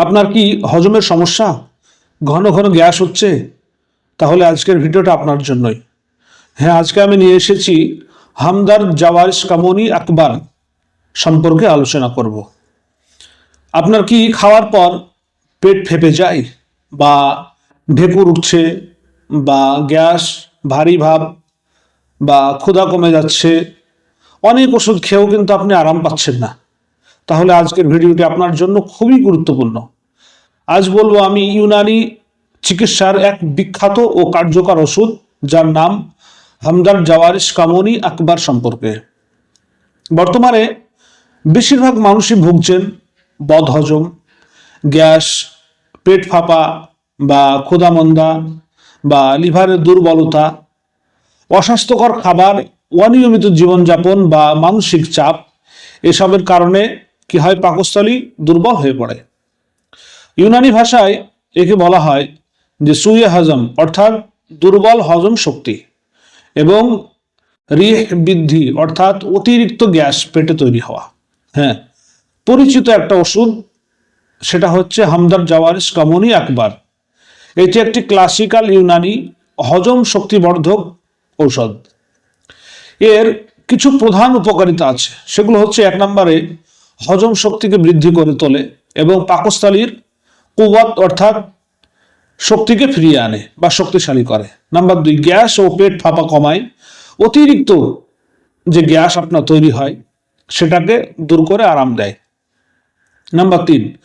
আপনার কি হজমের সমস্যা? ঘন ঘন গ্যাস হচ্ছে। তাহলে আজকের ভিডিওটা আপনার জন্যই। হ্যাঁ আজকে আমি নিয়ে এসেছি হামদার জাওয়ারিস কামনি আকবর সম্পর্কে আলোচনা করব। আপনার কি খাওয়ার পর পেট ফেপে যায় বা ঢেকুর উঠছে বা গ্যাস ভারী ভাব বা ক্ষুধা কমে যাচ্ছে? অনেক ওষুধ খেয়েও কিন্তু আপনি আরাম পাচ্ছেন না। তাহলে আজকের ভিডিওটি আপনার জন্য খুবই গুরুত্বপূর্ণ। আজ বলব আমি ইউনানি চিকিৎসার এক বিখ্যাত ও কার্যকর ওষুধ, যার নাম হামদার জাওয়ারিস কামনি আকবর সম্পর্কে। বর্তমানে বেশিরভাগ মানুষই ভুগছেন বদহজম গ্যাস, পেট ফাঁপা বা ক্ষুধামন্দা বা লিভারের দুর্বলতা, অস্বাস্থ্যকর খাবার, অনিয়মিত জীবনযাপন বা মানসিক চাপ, এসবের কারণে কি হয়? পাকস্থলী দুর্বল হয়ে পড়ে। ইউনানি ভাষায় একে বলা হয় যে সুয়ে হজম অর্থাৎ দুর্বল হজম শক্তি এবং রিহ বৃদ্ধি অর্থাৎ অতিরিক্ত গ্যাস পেটে তৈরি হওয়া। হ্যাঁ পরিচিত একটা ওষুধ সেটা হচ্ছে হামদার জাওয়ারিস কামনি আকবর। এটি একটি ক্লাসিক্যাল ইউনানি হজম শক্তিবর্ধক ঔষধ। এর কিছু প্রধান উপকারিতা আছে। সেগুলো হচ্ছে এক নম্বরে হজম শক্তিকে বৃদ্ধি করে তোলে এবং পাকস্থলীর কুয়াত অর্থাৎ শক্তিকে ফিরিয়ে আনে বা শক্তিশালী করে। নাম্বার দুই, গ্যাস ও পেট ফাঁপা কমায়। অতিরিক্ত যে গ্যাস আপনার তৈরি হয়, সেটাকে দূর করে আরাম দেয়। নাম্বার তিন,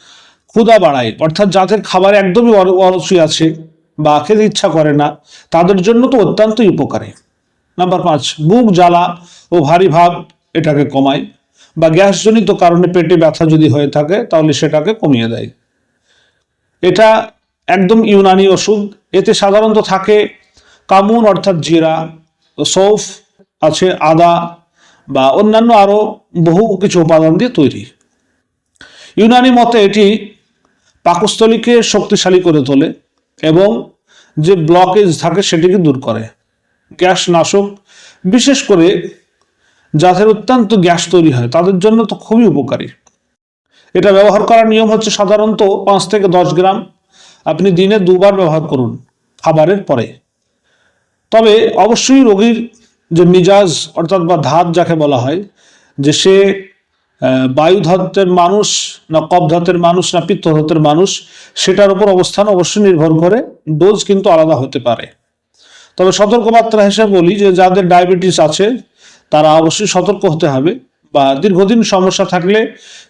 ক্ষুধা বাড়ায়। অর্থাৎ যাদের খাবার একদমই অর- অরুচি আছে বা খেতে ইচ্ছা করে না, তাদের জন্য তো অত্যন্তই উপকারী। নাম্বার পাঁচ বুক জ্বালা ও ভারী ভাব এটাকে কমায়। বা গ্যাসজনিত কারণে পেটে ব্যথা যদি হয়ে থাকে, তাহলে সেটাকে কমিয়ে দেয়। এটা একদম ইউনানি ওষুধ। এতে সাধারণত থাকে কামুন অর্থাৎ জিরা, সৌফ আছে, আদা বা অন্যান্য আরও বহু কিছু উপাদান দিয়ে তৈরি। ইউনানি মতে এটি পাকস্থলীকে শক্তিশালী করে তোলে এবং যে ব্লকেজ থাকে সেটিকে দূর করে। গ্যাস নাশক বিশেষ করে যাদের অত্যন্ত গ্যাস তৈরি হয়, তাদের জন্য তো খুবই উপকারী। এটা ব্যবহার করার নিয়ম হচ্ছে সাধারণত পাঁচ থেকে দশ গ্রাম। আপনি দিনে দুবার ব্যবহার করুন, খাবারের পরে। তবে অবশ্যই রোগীর যে মিজাজ, অর্থাৎ বা ধাত যাকে বলা হয়, যে সে বায়ু ধাতের মানুষ না কপ ধাতের মানুষ না পিত্ত ধাতের মানুষ, সেটার উপর অবস্থান অবশ্যই নির্ভর করে, ডোজ কিন্তু আলাদা হতে পারে। তবে সতর্কবার্তা হিসেবে বলি যে যাদের ডায়াবেটিস আছে তারা অবশ্যই সতর্ক হতে হবে বা দীর্ঘদিন সমস্যা থাকলে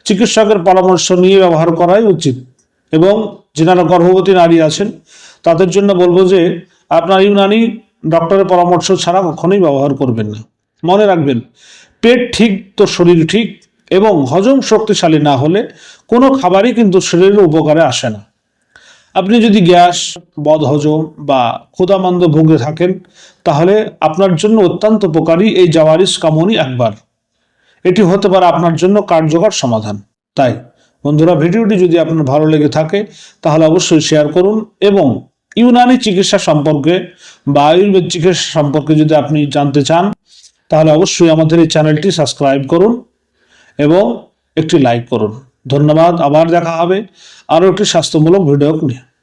চিকিৎসকের পরামর্শ নিয়ে ব্যবহার করাই উচিত। এবং যেনারা গর্ভবতী নারী আছেন, তাদের জন্য বলব যে আপনার ইউনানি ডক্টরের পরামর্শ ছাড়া কখনোই ব্যবহার করবেন না। মনে রাখবেন, পেট ঠিক তো শরীর ঠিক এবং হজম শক্তিশালী না হলে কোনো খাবারই কিন্তু শরীরের উপকারে আসে না। আপনি যদি গ্যাস, বদহজম বা ক্ষুধামন্দ ভুগে থাকেন, তাহলে আপনার জন্য অত্যন্ত উপকারী এই জাওয়ারিস কামনি একবার। এটি হতে পারে আপনার জন্য কার্যকর সমাধান। তাই, বন্ধুরা, ভিডিওটি যদি আপনার ভালো লেগে থাকে, তাহলে অবশ্যই শেয়ার করুন এবং ইউনানি চিকিৎসা সম্পর্কে বা আয়ুর্বেদ চিকিৎসা সম্পর্কে যদি আপনি জানতে চান, তাহলে অবশ্যই আমাদের এই চ্যানেলটি সাবস্ক্রাইব করুন এবং একটি লাইক করুন। ধন্যবাদ আবার দেখা হবে। আরও একটি স্বাস্থ্যমূলক ভিডিও নিয়ে।